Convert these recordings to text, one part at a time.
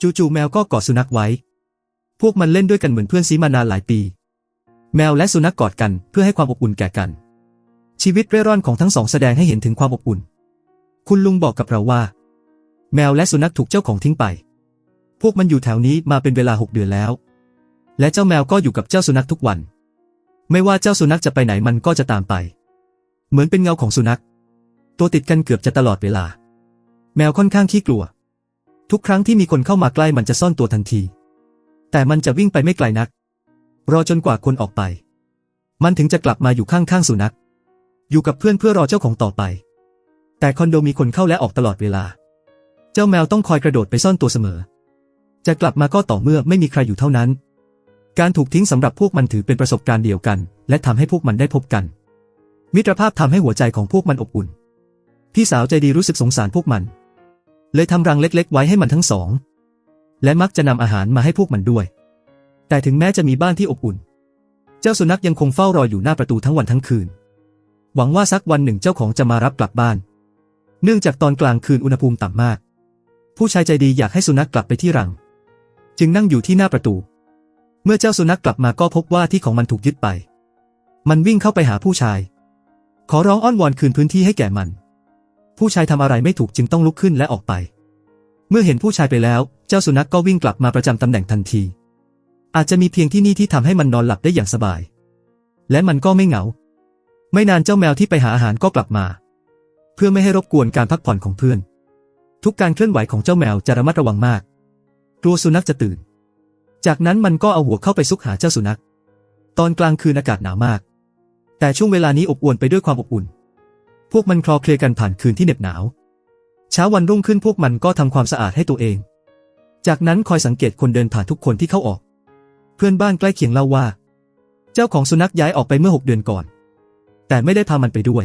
จู่ๆแมวก็กอดสุนัขไว้ พวกมันเล่นด้วยกันเหมือนเพื่อนซีมานานหลายปี แมวและสุนัขกอดกันเพื่อให้ความอบอุ่นแก่กัน ชีวิตเร่ร่อนของทั้งสองแสดงให้เห็นถึงความอบอุ่น คุณลุงบอกกับเราว่า แมวและสุนัขถูกเจ้าของทิ้งไป พวกมันอยู่แถวนี้มาเป็นเวลาหกเดือนแล้ว และเจ้าแมวก็อยู่กับเจ้าสุนัขทุกวัน ไม่ว่าเจ้าสุนัขจะไปไหนมันก็จะตามไป เหมือนเป็นเงาของสุนัข ตัวติดกันเกือบจะตลอดเวลา แมวค่อนข้างขี้กลัว ทุกครั้งที่มีคนเข้ามาใกล้มันจะซ่อนตัวทันที แต่มันจะวิ่งไปไม่ไกลนัก รอจนกว่าคนออกไป มันถึงจะกลับมาอยู่ข้างๆสุนัข อยู่กับเพื่อนเพื่อรอเจ้าของต่อไป แต่คอนโดมีคนเข้าและออกตลอดเวลา เจ้าแมวต้องคอยกระโดดไปซ่อนตัวเสมอ จะกลับมาก็ต่อเมื่อไม่มีใครอยู่เท่านั้น การถูกทิ้งสำหรับพวกมันถือเป็นประสบการณ์เดียวกัน และทำให้พวกมันได้พบกัน มิตรภาพทำให้หัวใจของพวกมันอบอุ่น พี่สาวใจดีรู้สึกสงสารพวกมัน เลยทำรังเล็กๆ ไว้ให้มันทั้งสอง และมักจะนำอาหารมาให้พวกมันด้วย แต่ถึงแม้จะมีบ้านที่อบอุ่น เจ้าสุนัขยังคงเฝ้ารออยู่หน้าประตูทั้งวันทั้งคืน หวังว่าสักวันหนึ่งเจ้าของจะมารับกลับบ้าน เนื่องจากตอนกลางคืนอุณหภูมิต่ำมาก ผู้ชายใจดีอยากให้สุนัขกลับไปที่รัง จึงนั่งอยู่ที่หน้าประตู เมื่อเจ้าสุนัขกลับมาก็พบว่าที่ของมันถูกยึดไป มันวิ่งเข้าไปหาผู้ชาย ขอร้องอ้อนวอนคืนพื้นที่ให้แก่มัน ผู้ชายทำอะไรไม่ถูกจึงต้องลุกขึ้นและออกไป เมื่อเห็นผู้ชายไปแล้ว เจ้าสุนัขกก็วิ่งกลับมาประจำตำแหน่งทันที อาจจะมีเพียงที่นี่ที่ทำให้มันนอนหลับได้อย่างสบาย และมันก็ไม่เหงา ไม่นานเจ้าแมวที่ไปหาอาหารก็กลับมา เพื่อไม่ให้รบกวนการพักผ่อนของเพื่อน ทุกการเคลื่อนไหวของเจ้าแมวจะระมัดระวังมาก กลัวสุนัขจะตื่น จากนั้นมันก็เอาหัวเข้าไปซุกหาเจ้าสุนัข ตอนกลางคืนอากาศหนาวมาก แต่ช่วงเวลานี้อบอวลไปด้วยความอบอุ่น พวกมันคลอเคลียกันผ่านคืนที่เหน็บหนาว เช้าวันรุ่งขึ้นพวกมันก็ทำความสะอาดให้ตัวเอง จากนั้นคอยสังเกตคนเดินผ่านทุกคนที่เข้าออก เพื่อนบ้านใกล้เคียงเล่าว่า เจ้าของสุนัขย้ายออกไปเมื่อหกเดือนก่อน แต่ไม่ได้พามันไปด้วย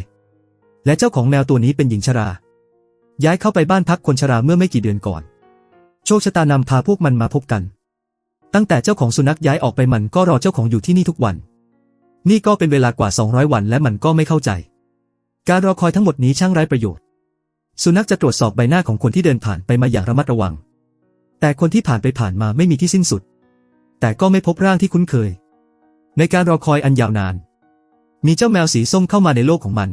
และเจ้าของแมวตัวนี้เป็นหญิงชรา ย้ายเข้าไปบ้านพักคนชราเมื่อไม่กี่เดือนก่อน โชคชะตานำพาพวกมันมาพบกัน ตั้งแต่เจ้าของสุนัขย้ายออกไปมันก็รอเจ้าของอยู่ที่นี่ทุกวัน นี่ก็เป็นเวลากว่า 200 วันและมันก็ไม่เข้าใจ การรอคอยทั้งหมดนี้ช่างไร้ประโยชน์ สุนัขจะตรวจสอบใบหน้าของคนที่เดินผ่านไปมาอย่างระมัดระวัง แต่คนที่ผ่านไปผ่านมาไม่มีที่สิ้นสุด แต่ก็ไม่พบร่างที่คุ้นเคย ในการรอคอยอันยาวนาน มีเจ้าแมวสีส้มเข้ามาในโลกของมัน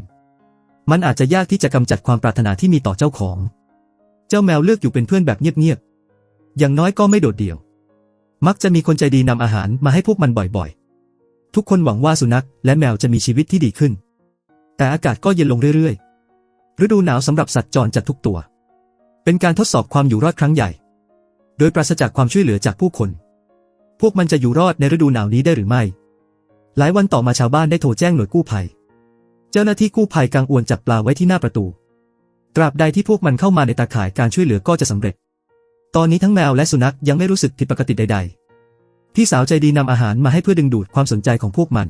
มันอาจจะยากที่จะกำจัดความปรารถนาที่มีต่อเจ้าของ เจ้าแมวเลือกอยู่เป็นเพื่อนแบบเงียบๆ อย่างน้อยก็ไม่โดดเดี่ยว มักจะมีคนใจดีนำอาหารมาให้พวกมันบ่อยๆ ทุกคนหวังว่าสุนัขและแมวจะมีชีวิตที่ดีขึ้น แต่อากาศก็เย็นลงเรื่อยๆ ฤดูหนาวสำหรับสัตว์จรจัดทุกตัว เป็นการทดสอบความอยู่รอดครั้งใหญ่ โดยปราศจากความช่วยเหลือจากผู้คน พวกมันจะอยู่รอดในฤดูหนาวนี้ได้หรือไม่ หลายวันต่อมาชาวบ้านได้โทรแจ้งหน่วยกู้ภัย เจ้าหน้าที่กู้ภัยกางอวนจับปลาไว้ที่หน้าประตู ตราบใดที่พวกมันเข้ามาในตาข่ายการช่วยเหลือก็จะสำเร็จ ตอนนี้ทั้งแมวและสุนัขยังไม่รู้สึกผิดปกติใด ๆ พี่สาวใจดีนำอาหารมาให้เพื่อดึงดูดความสนใจของพวกมัน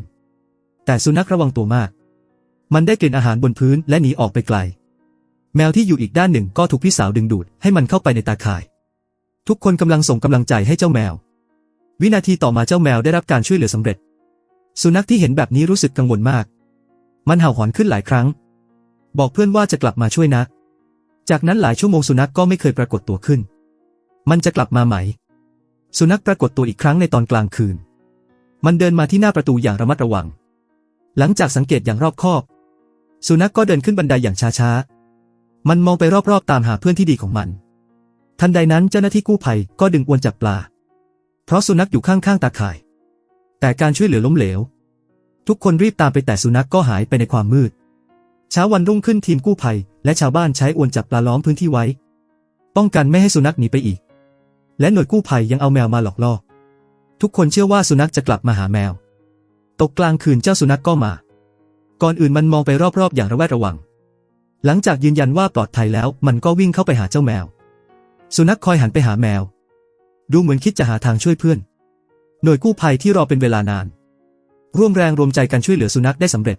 แต่สุนัขระวังตัวมาก มันได้กลิ่นอาหารบนพื้นและหนีออกไปไกล แมวที่อยู่อีกด้านหนึ่งก็ถูกพี่สาวดึงดูดให้มันเข้าไปในตาข่าย ทุกคนกำลังส่งกำลังใจให้เจ้าแมว วินาทีต่อมาเจ้าแมวได้รับการช่วยเหลือสำเร็จ สุนัขที่เห็นแบบนี้รู้สึกกังวลมาก มันเห่าหอนขึ้นหลายครั้ง บอกเพื่อนว่าจะกลับมาช่วยนะ จากนั้นหลายชั่วโมงสุนัขก็ไม่เคยปรากฏตัวขึ้น มันจะกลับมาไหม สุนัขปรากฏตัวอีกครั้งในตอนกลางคืน มันเดินมาที่หน้าประตูอย่างระมัดระวัง หลังจากสังเกตอย่างรอบคอบ สุนัขก็เดินขึ้นบันไดอย่างช้าๆ มันมองไปรอบๆ ตามหาเพื่อนที่ดีของมัน ทันใดนั้นเจ้าหน้าที่กู้ภัยก็ดึงอวนจับปลา เพราะสุนัขอยู่ข้างๆ ตาข่าย แต่การช่วยเหลือล้มเหลว ทุกคนรีบตามไปแต่สุนัขกก็หายไปในความมืด เช้าวันรุ่งขึ้นทีมกู้ภัย และชาวบ้านใช้อวนจับปลาล้อมพื้นที่ไว้ ป้องกันไม่ให้สุนัขหนีไปอีก และหน่วยกู้ภัยยังเอาแมวมาหลอกล่อ ทุกคนเชื่อว่าสุนัขจะกลับมาหาแมว ตกกลางคืนเจ้าสุนัขกก็มา ก่อนอื่นมันมองไปรอบๆ อย่างระแวดระวัง หลังจากยืนยันว่าปลอดภัยแล้ว มันก็วิ่งเข้าไปหาเจ้าแมว สุนัขคอยหันไปหาแมว ดูเหมือนคิดจะหาทางช่วยเพื่อน หน่วยกู้ภัยที่รอเป็นเวลานาน ร่วมแรงรวมใจกันช่วยเหลือสุนัขได้สำเร็จ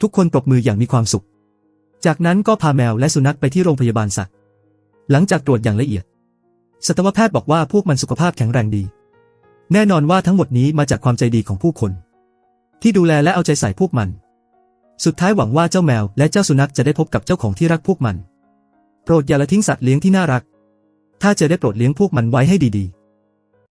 ทุกคนปรบมืออย่างมีความสุข จากนั้นก็พาแมวและสุนัขไปที่โรงพยาบาลสัตว์ หลังจากตรวจอย่างละเอียด สัตวแพทย์บอกว่าพวกมันสุขภาพแข็งแรงดี แน่นอนว่าทั้งหมดนี้มาจากความใจดีของผู้คน ที่ดูแลและเอาใจใส่พวกมัน สุดท้ายหวังว่าเจ้าแมวและเจ้าสุนัขจะได้พบกับเจ้าของที่รักพวกมัน โปรดอย่าละทิ้งสัตว์เลี้ยงที่น่ารัก ถ้าจะได้โปรดเลี้ยงพวกมันไว้ให้ดี